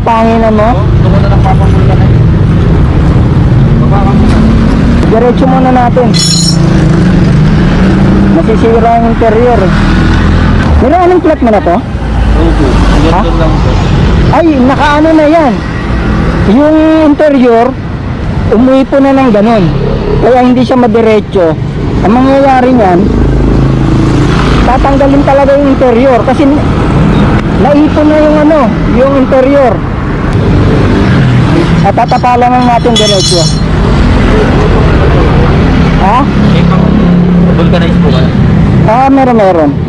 buhanginan mo? Ko na lang papapulgan eh. Baba ka muna. Diretso muna natin. Masisira ang interior. eh. Pero anong plate mo na to? Opo. Ha? Lang po. Ay, nakaano na yan. Yung interior, umuipo na ng ganun. Kaya hindi siya madiretso. Ang mangyayari niyan, tatanggalin talaga yung interior kasi naipon na yung ano, yung interior. At tatapalan lang natin diretso. Ha? Eh, pang vulcanize po ba? Ah, meron meron.